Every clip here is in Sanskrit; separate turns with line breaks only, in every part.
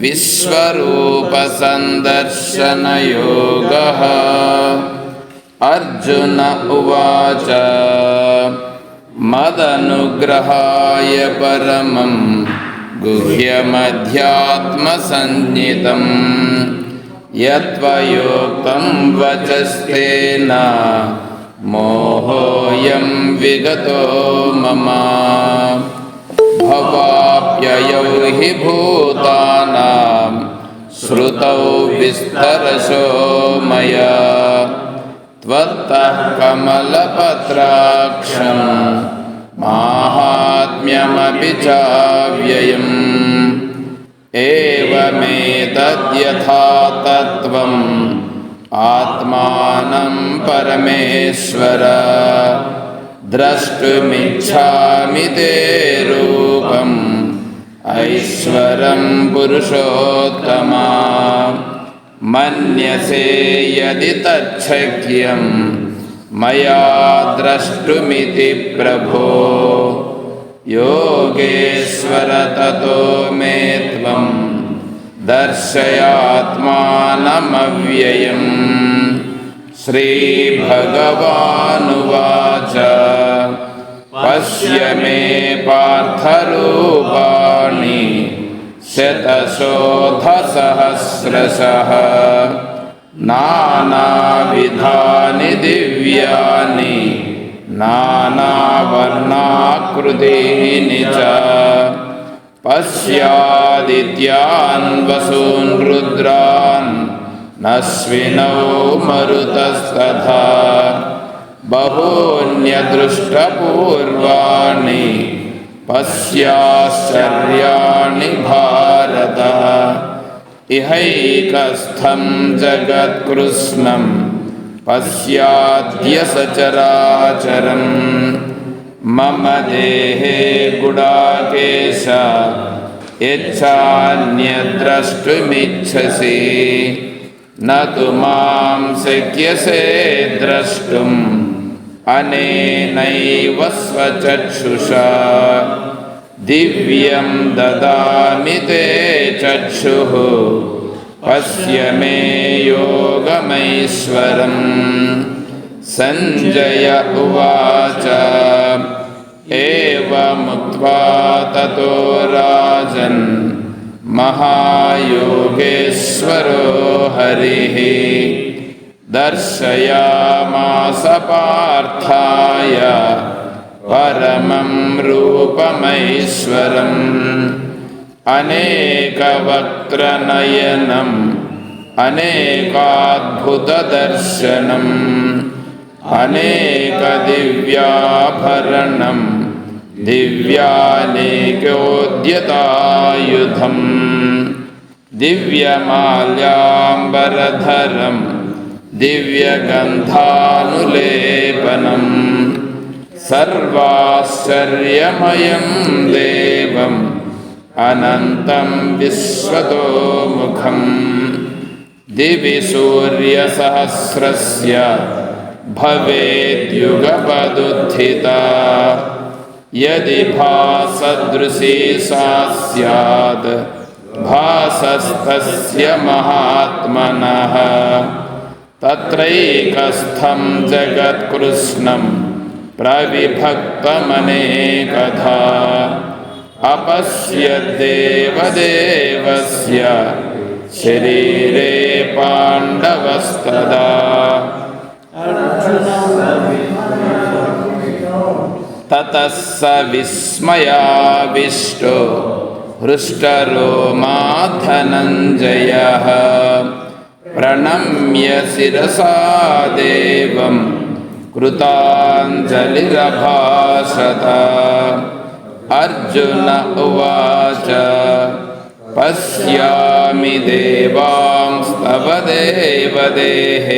विश्वरूपसन्दर्शनयोगः। अर्जुन उवाच मदनुग्रहाय परमं गुह्यमध्यात्मसञ्ज्ञितं यत्त्वयोक्तं वचस्तेन मोहोऽयं विगतो मम भवाप्ययौ हि भूतानां श्रुतौ विस्तरशो मया त्वत्तः कमलपत्राक्षं माहात्म्यमपि चाव्ययम्। एवमेतद्यथा तत्त्वम् आत्मानं परमेश्वर द्रष्टुमिच्छामि ते रूपम्। ऐश्वरं पुरुषोत्तमा। मन्यसे यदि तच्छक्यं मया द्रष्टुमिति प्रभो। योगेश्वर ततो मे त्वं दर्शयात्मानमव्ययम्। श्रीभगवानुवाच पश्य मे पार्थरूपाणि शतशोधसहस्रशः। नानाविधानि दिव्यानि नानावर्णाकृतीनि च। पश्यादित्यान् वसून् रुद्रान् नश्विनौ मरुतस्तथा बहून्यदृष्टपूर्वाणि पश्याश्चर्याणि भारत। इहैकस्थं जगत्कृत्स्नं पश्याद्य सचराचरम्। मम देहे गुडाकेश यच्छान्यद्रष्टुमिच्छसि। न तु मां शक्यसे द्रष्टुम् अनेनैव स्वचक्षुषा। दिव्यं ददामि ते चक्षुः। पश्य मे योगमैश्वरम्। सञ्जय उवाच। एवमुक्त्वा ततो राजन्। महायोगेश्वरो हरिः दर्शयामास पार्थाय परमं रूपमैश्वरम् अनेकवक्त्रनयनम् अनेकाद्भुतदर्शनम् अनेकदिव्याभरणं दिव्यानेकोद्यतायुधम् दिव्यमाल्याम्बरधरं दिव्यगन्धानुलेपनं सर्वाश्चर्यमयं देवम् अनन्तं विश्वतोमुखम् दिवि सूर्यसहस्रस्य भवेद्युगपदुत्थिता। यदि भासदृशी सा स्यात् भासस्तस्य महात्मनः तत्रैकस्थं जगत्कृष्णं प्रविभक्तमनेकधा अपश्यद्देवदेवस्य शरीरे पाण्डवस्तदा। ततः स विस्मयाविष्टो हृष्टरोमा धनञ्जयः प्रणम्य शिरसा देवं कृताञ्जलिरभाषत अर्जुन उवाच पश्यामि देवांस्तव देवदेः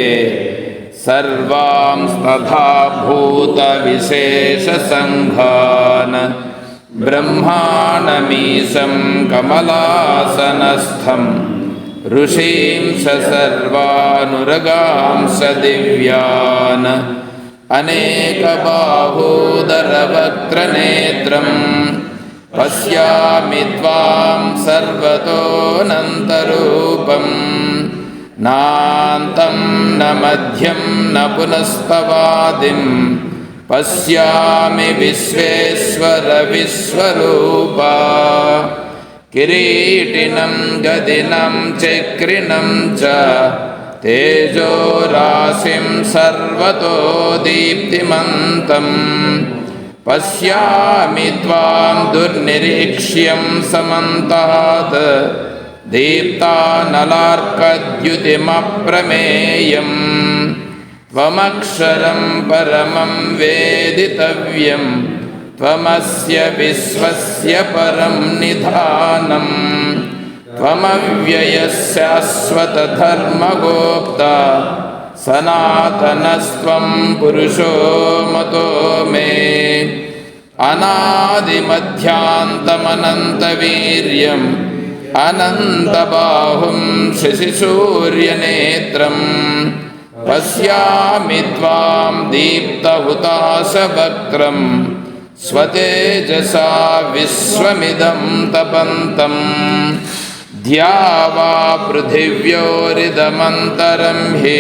सर्वांस्तथा भूतविशेषसङ्घान्। ब्रह्माणमीशं कमलासनस्थम् ऋषींश सर्वानुरगांश दिव्यान्। अनेकबाहूदरवक्त्रनेत्रम् पश्यामि त्वां सर्वतोऽनन्तरूपम्। नान्तं न मध्यं न पुनस्तवादिं। पश्यामि विश्वेश्वर विश्वरूपा किरीटिनं गदिनं चक्रिणं च तेजोराशिं सर्वतो दीप्तिमन्तम् पश्यामि त्वां दुर्निरीक्ष्यं समन्तात् दीप्तानलार्कद्युतिमप्रमेयम्। त्वमक्षरं परमं वेदितव्यं त्वमस्य विश्वस्य परं निधानम् त्वमव्ययशाश्वतधर्मगोप्ता सनातनस्त्वं पुरुषो मतो मे। अनादिमध्यान्तमनन्तवीर्यम् अनन्तबाहुं शशिसूर्यनेत्रम् पश्यामि त्वां दीप्तहुताशवक्त्रं स्वतेजसा विश्वमिदं तपन्तम् ध्या वा पृथिव्योरिदमन्तरं हि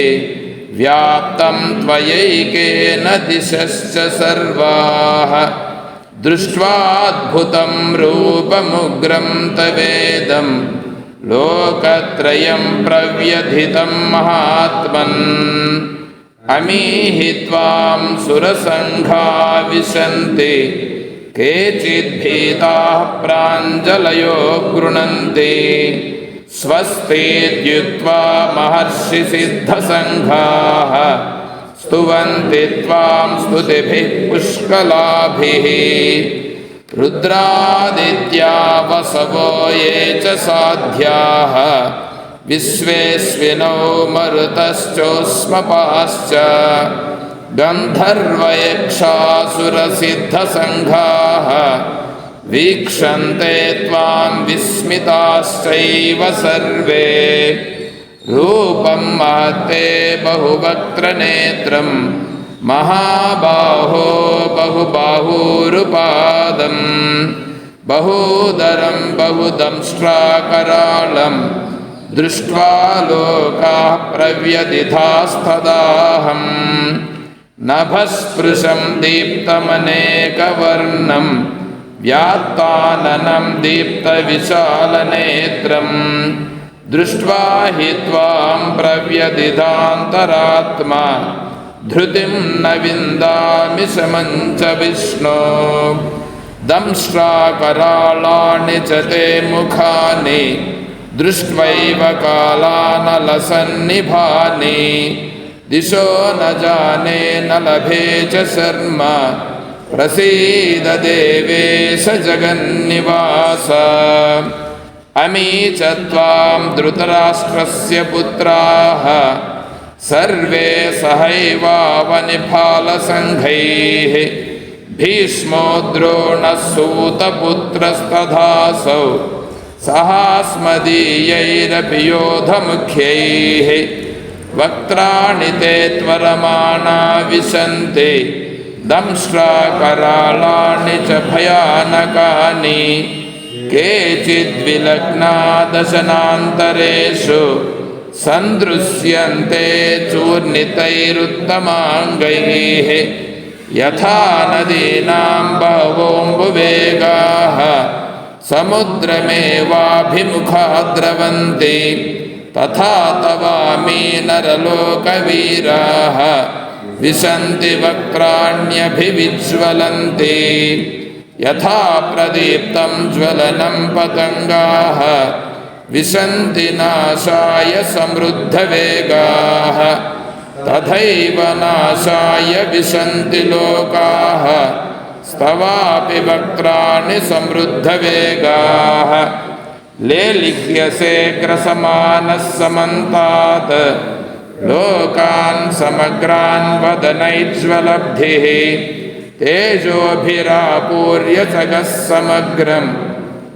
व्याप्तं त्वयैकेन दिशश्च सर्वाः दृष्ट्वाद्भुतं रूपमुग्रं तवेदं लोकत्रयं प्रव्यथितं महात्मन् अमीहि त्वां सुरसङ्घा विशन्ति केचिद्भीताः प्राञ्जलयो गृणन्ति। स्वस्तीत्युक्त्वा महर्षिसिद्धसङ्घाः स्तुवन्ति त्वां स्तुतिभिः पुष्कलाभिः। रुद्रादित्या वसवो ये च साध्याः विश्वेस्विनौ मरुतश्चोष्मपाश्च गन्धर्वयक्षासुरसिद्धसङ्घाः वीक्षन्ते त्वां विस्मिताश्चैव सर्वे। रूपं महत्ते बहुवक्त्रनेत्रं महाबाहो बहुबाहूरुपादं बहूदरं बहुदंष्ट्राकराळं दृष्ट्वा लोकाः प्रव्यदिधास्तदाहम् नभस्पृशं दीप्तमनेकवर्णं व्यात्ताननं दीप्तविशालनेत्रम्। दृष्ट्वा हि त्वां प्रव्यदिधान्तरात्मा धृतिं न विन्दामि शमं च विष्णो। दंष्ट्राकराळानि च ते मुखानि दृष्ट्वैव कालानलसन्निभानि दिशो न जाने न लभे च शर्म प्रसीद देवेश जगन्निवास अमी च त्वां धृतराष्ट्रस्य पुत्राः सर्वे सहैवावनिफालसङ्घैः भीष्मो द्रोणः सूतपुत्रस्तथासौ सहास्मदीयैरपि योधमुख्यैः वक्त्राणि ते त्वरमाणा विशन्ति दंष्ट्राकराळानि च भयानकानि। केचिद्विलग्ना दशनान्तरेषु सन्दृश्यन्ते चूर्णितैरुत्तमाङ्गैः, यथा नदीनां बहवोऽम्बुवेगाः समुद्रमेवाभिमुखा द्रवन्ति तथा तवामी नरलोकवीराः। विशन्ति वक्त्राण्यभिविज्वलन्ति। यथा प्रदीप्तं ज्वलनं पतङ्गाः। विशन्ति नाशाय समृद्धवेगाः। तथैव नाशाय विशन्ति लोकाः। स्तवापि वक्त्राणि समृद्धवेगाः लेलिह्यसे ग्रसमानः समन्तात्। लोकान् समग्रान् वदनैज्वलब्धिः तेजोभिरापूर्य जगः समग्रम्।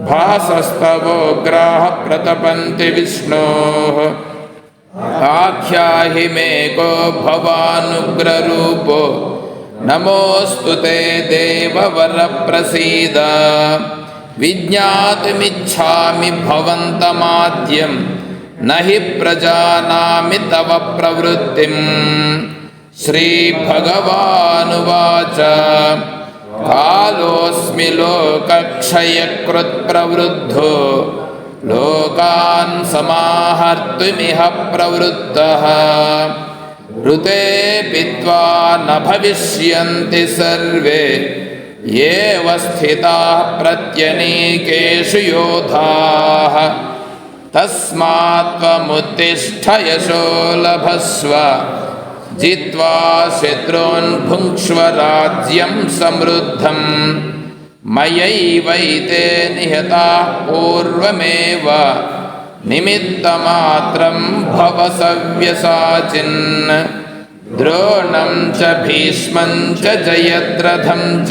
भासस्तवोग्राः प्रतपन्ति विष्णोः। आख्याहि मे को भवानुग्ररूपो। नमोऽस्तु ते देववरप्रसीद। विज्ञातुमिच्छामि भवन्तमाद्यं। न हि प्रजानामि तव प्रवृत्तिम् श्रीभगवानुवाच। कालोऽस्मि लोकक्षयकृत्प्रवृद्धो। लोकान् समाहर्तुमिह प्रवृत्तः ऋते पित्वा न भविष्यन्ति सर्वे एव स्थिताः प्रत्यनीकेषु योधाः तस्मात् त्वमुत्तिष्ठ यशो लभस्व जित्वा शत्रून् भुङ्क्ष्व राज्यं समृद्धम् मयैवैते निहताः पूर्वमेव निमित्तमात्रं भव सव्यसाचिन् द्रोणं च भीष्मं च जयद्रथं च।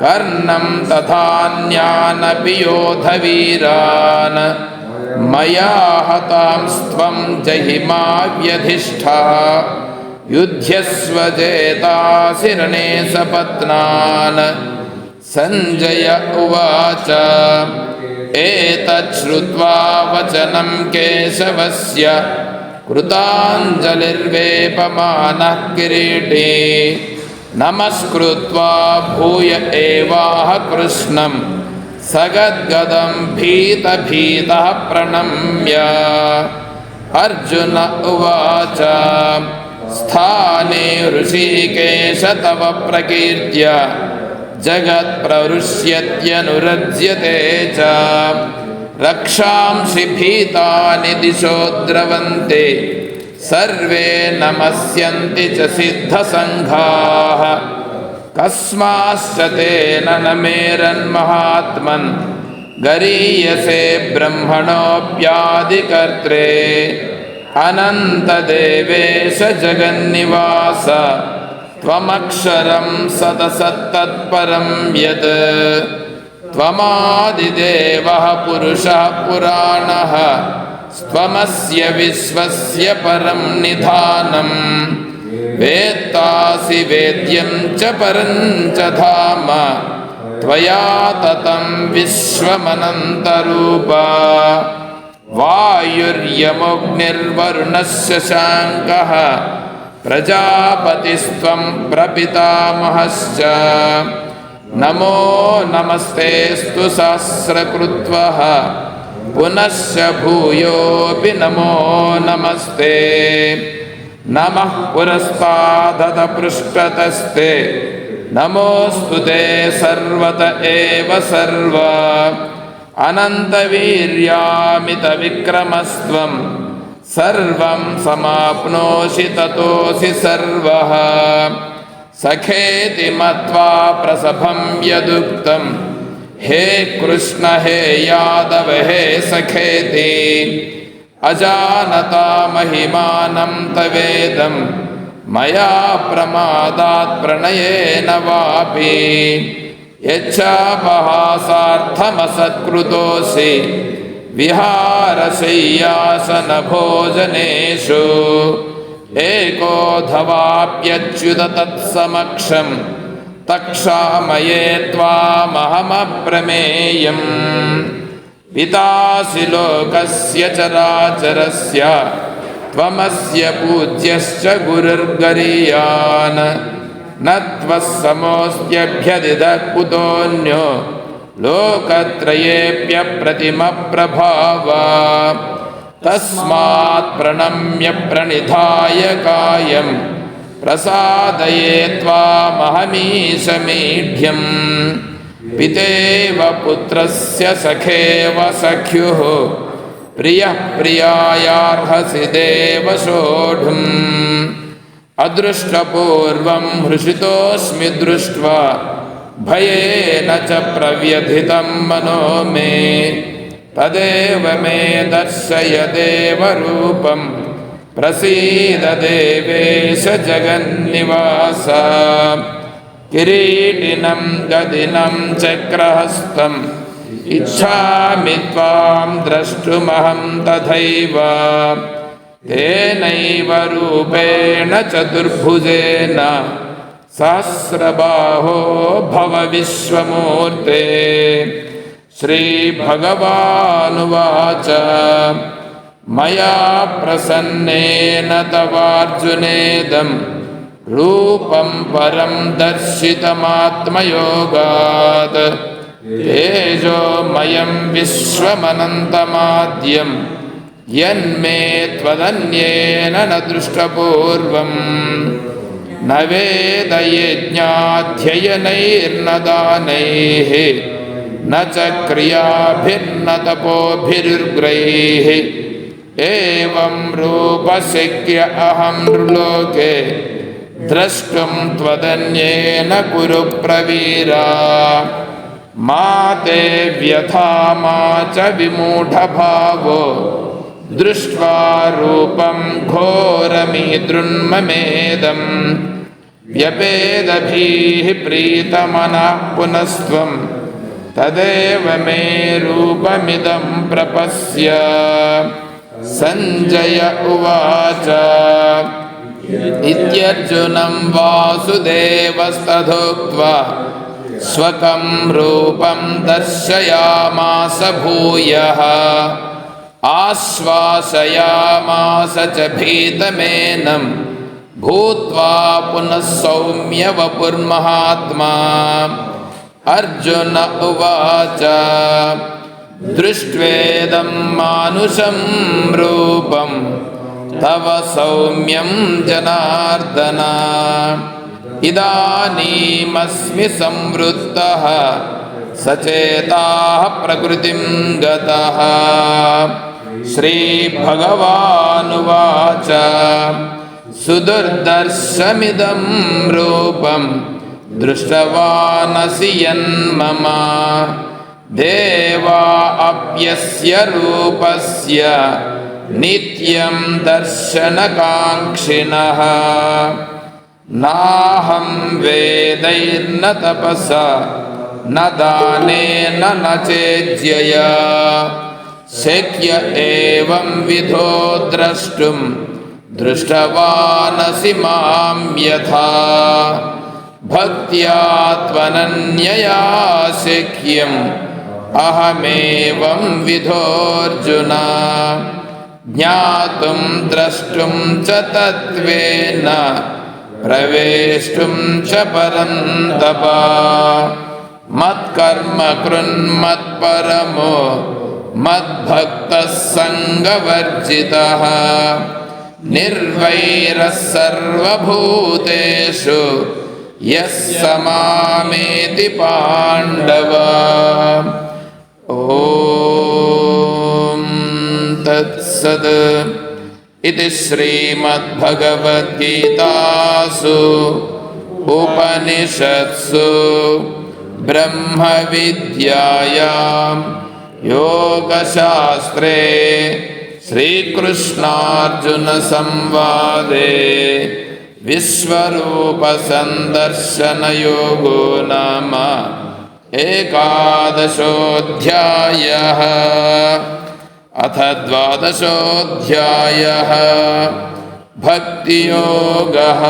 कर्णं तथान्यानपि योधवीरान् मया हतांस्त्वं जहिमा व्यधिष्ठा युध्यस्वजेतासि रणे सपत्नान् सञ्जय उवाच। एतच्छ्रुत्वा वचनं केशवस्य। कृताञ्जलिर्वेपमानः किरीटे। नमस्कृत्वा भूय एवाह कृष्णं। सगद्गदं भीतभीतः प्रणम्य। अर्जुन उवाच। स्थाने ऋषिकेश तव प्रकीर्त्य। जगत्प्रहृष्यत्यनुरज्यते च। रक्षांसि भीतानि दिशो द्रवन्ते। सर्वे नमस्यन्ति च सिद्धसङ्घाः। कस्माश्च तेन न मेरन्महात्मन्। गरीयसे ब्रह्मणोऽप्यादिकर्त्रे। अनन्तदेवेश जगन्निवास त्वमक्षरं सदसत्तत्परं यत् त्वमादिदेवः पुरुषः पुराणः त्वमस्य विश्वस्य परं निधानं। वेत्तासि वेद्यं च परं च धाम। त्वया ततं विश्वमनन्तरूप। वायुर्यमग्निर्वरुणस्य शाङ्कः प्रजापतिस्त्वं प्रपितामहश्च। नमो नमस्तेऽस्तु सहस्रकृत्वः। पुनश्च भूयोऽपि नमो नमस्ते। नमः पुरस्तादपृष्ठतस्ते नमोऽस्तु ते सर्वत एव सर्व। अनन्तवीर्यामितविक्रमस्त्वं सर्वं समाप्नोषि ततोऽसि सर्वः। सखेति मत्वा प्रसभं यदुक्तं, हे कृष्ण, हे यादव, हे सखेति, अजानता महिमानं तवेदं, मया प्रमादात् प्रणयेन वापि। यच्छापहासार्थमसत्कृतोऽसि विहारशय्यासनभोजनेषु एकोऽधवाप्यच्युत तत्समक्षं तक्षामये त्वामहमप्रमेयम् पितासि लोकस्य चराचरस्य त्वमस्य पूज्यश्च गुरुर्गरीयान् न त्वः समोऽस्त्यभ्यदिदः कुतोऽन्यो लोकत्रयेऽप्यप्रतिमप्रभाव तस्मात् प्रणम्य प्रणिधाय कायं प्रसादये त्वामहमीशमीढ्यम्। पितेव पुत्रस्य सखेव सख्युः। प्रियः प्रियायार्हसि देव सोढुम्। अदृष्टपूर्वं हृषितोऽस्मि दृष्ट्वा भयेन च प्रव्यथितं मनो मे तदेव मे दर्शय देवरूपं प्रसीद देवेश जगन्निवास किरीटिनं गदिनं चक्रहस्तम् इच्छामि त्वां द्रष्टुमहं तथैव तेनैव रूपेण चतुर्भुजेन सहस्रबाहो भव विश्वमूर्ते श्रीभगवानुवाच। मया प्रसन्नेन तवार्जुनेदं रूपं परं दर्शितमात्मयोगात्। तेजोमयं विश्वमनन्तमाद्यं यन्मे त्वदन्येन न दृष्टपूर्वम् न वेदयज्ञाध्ययनैर्न दानैः न च क्रियाभिर्न तपोभिरुग्रैः एवं रूपशक्य अहं नृलोके द्रष्टुं त्वदन्येन कुरु प्रवीरा। मा ते व्यथा मा च विमूढभावो दृष्ट्वा रूपं घोरमीदृन्ममेदम् व्यपेदभिः प्रीतमनः पुनस्त्वं तदेव मे रूपमिदं प्रपश्य। सञ्जय उवाच इत्यर्जुनं वासुदेवस्तथोक्त्वा स्वकं रूपं दर्शयामास भूयः। आश्वासयामास च भीतमेनं भूत्वा पुनः सौम्यवपुर्महात्मा अर्जुन उवाच दृष्ट्वेदं मानुषं रूपं तव सौम्यं जनार्दन। इदानीमस्मि संवृत्तः सचेताः प्रकृतिं गतः। श्रीभगवानुवाच सुदुर्दर्शमिदं रूपं दृष्टवानसि यन्मम देवा अप्यस्य रूपस्य नित्यं दर्शनकाङ्क्षिणः। नाहं वेदैर्न तपसा न दानेन न चेज्यया शक्य एवं विधो द्रष्टुं दृष्टवानसि मां यथा भक्त्या त्वनन्यया शक्यम् अहमेवं विधोऽर्जुन। ज्ञातुं द्रष्टुं च तत्त्वेन। प्रवेष्टुं च परन्तप। मत्कर्म कृन्मत्परमो मद्भक्तः सङ्गवर्जितः निर्वैरः सर्वभूतेषु यः समामेति पाण्डव। ॐ तत्सद् इति श्रीमद्भगवद्गीतासु उपनिषत्सु ब्रह्मविद्यायां योगशास्त्रे श्रीकृष्णार्जुनसंवादे विश्वरूपसन्दर्शनयोगो नाम एकादशोऽध्यायः अथ द्वादशोऽध्यायः भक्तियोगः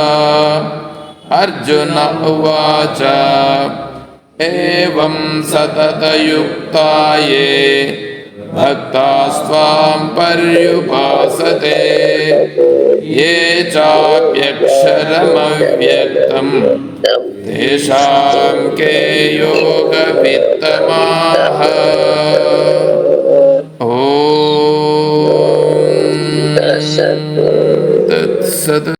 अर्जुन उवाच एवं सततयुक्ता ये भक्तास्त्वां पर्युपासते। ये चाप्यक्षरमव्यक्तं तेषां के योगवित्तमाः। ॐ। तत्सत्।